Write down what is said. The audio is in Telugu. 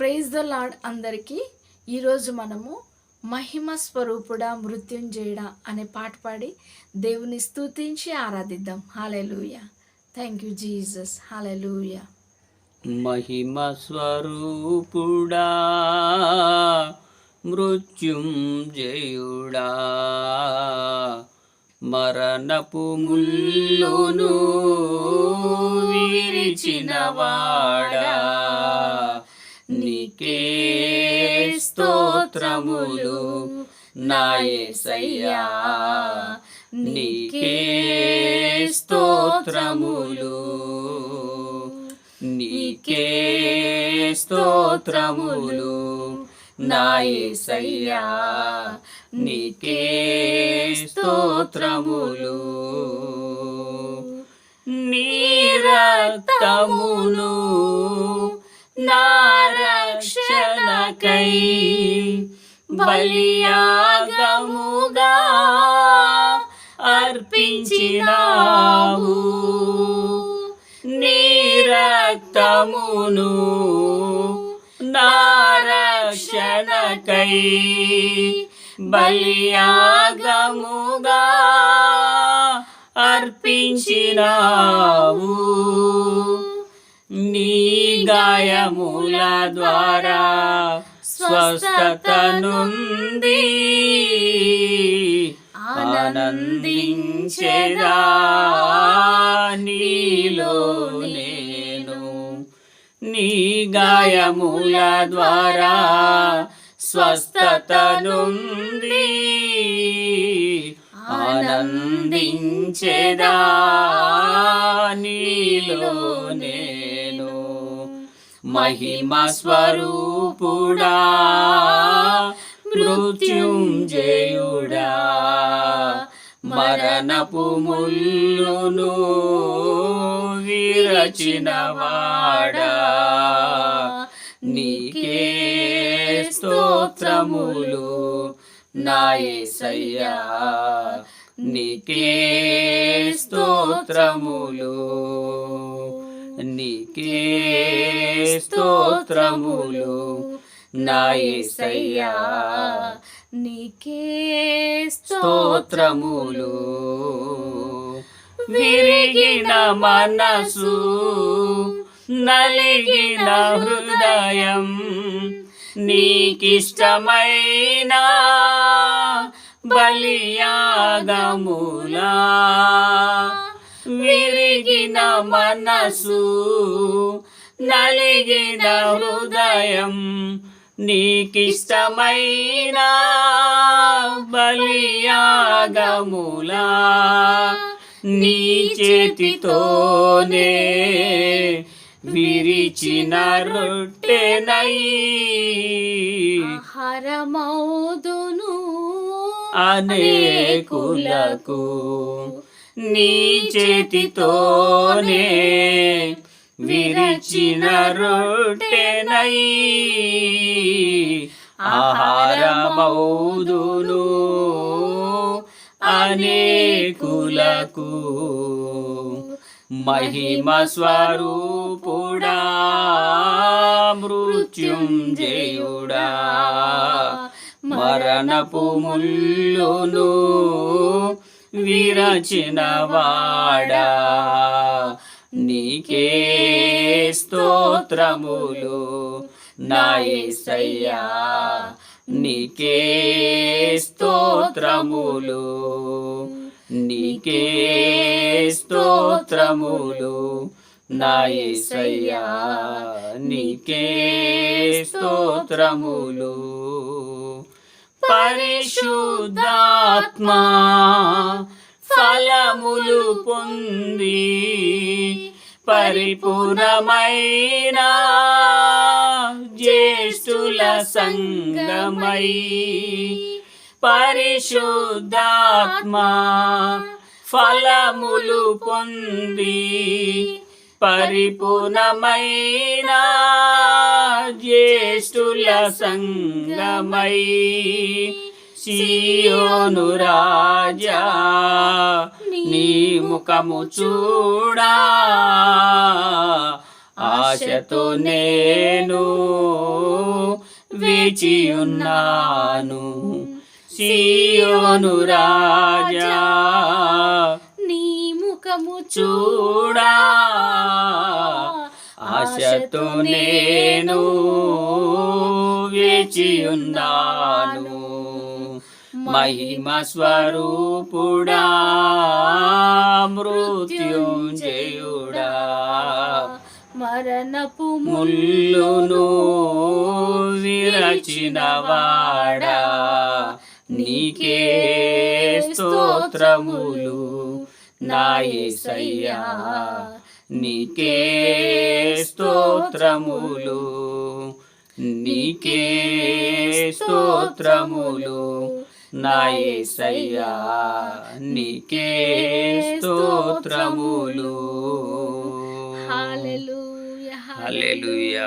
ప్రైజ్ ద లాడ్ అందరికీ. ఈరోజు మనము మహిమ స్వరూపుడా మృత్యుంజయుడా అనే పాట పాడి దేవుని స్తుతించి ఆరాధిద్దాం. Hallelujah thank you Jesus hallelujah మహిమ స్వరూపుడా మృత్యుంజయుడా మరణపు ముల్లును విరిచినవాడా నీకే స్తోత్రములు నాయసయ్యా నీకే స్తోత్రములు. నీకే స్తోత్రములు నాయసయ్యా నీకే స్తోత్రములు. నీరక్తమును నా కై బలియాగముగా అర్పించినావు. నీ రక్తమును నా రక్షణకై బలియాగముగా అర్పించినావు. నీ గాయముల ద్వారా స్వస్థత ఆనందించేదా నీలో నేను. నీ గాయముల ద్వారా స్వస్థతను ఆనందించేదా నీలో నేను. మహిమ స్వరూపుడా మృత్యుంజయుడా మరణపు ముల్లును విరచినవాడా. నీకే స్తోత్రములు నాయసయ్యా నీకే స్తోత్రములు నీకే స్తోత్రములు నాయసయ్యా నీకే స్తోత్రములు. విరిగిన మనసు నలిగిన హృదయం నీకిష్టమైన బలియాగములా. విరిగిన మనసు నలిగిన హృదయం నీకిష్టమైన బలియాగములా. నీ చేతితోనే విరిచిన రొట్టెనై ఆహారమౌదును అనేకులకు నీ చేతితోనే విరిచిన రొట్టెనై ఆహారమౌదును అనేకులకు మహిమ స్వరూపుడా మృత్యుంజయుడా. మరణపు ముల్లును విరచినవాడా నీకే స్తోత్రములు. నాయసయ్యా నీకే స్తోత్రములు. నీకే స్తోత్రములు. నాయసయ్యా నీకే స్తోత్రములు. పరిశుద్ధాత్మా ఫలములు పొంది పరిపూర్ణమైన జ్యేష్ఠుల సంగమై పరిశుద్ధాత్మా ఫలములు పొంది పరిపూర్ణమైన జ్యేష్ఠుల సంగమై సియోను రాజా నీ ముఖము చూడా. ఆశతో నేను వేచి ఉన్నాను. సియోను రాజా నీ ముఖము చూడా. ఆశతో నేను వేచి ఉన్నాను. మహిమ స్వరూపుడా మృత్యుంజయుడా. మరణపు ముల్లును విరచినవాడా నీకే స్తోత్రములు. నా యేసయ్యా నీకే స్తోత్రములు. నీకే స్తోత్రములు. నా యేసయ్యా నీకే స్తోత్రములు. హల్లెలూయా హల్లెలూయా హల్లెలూయా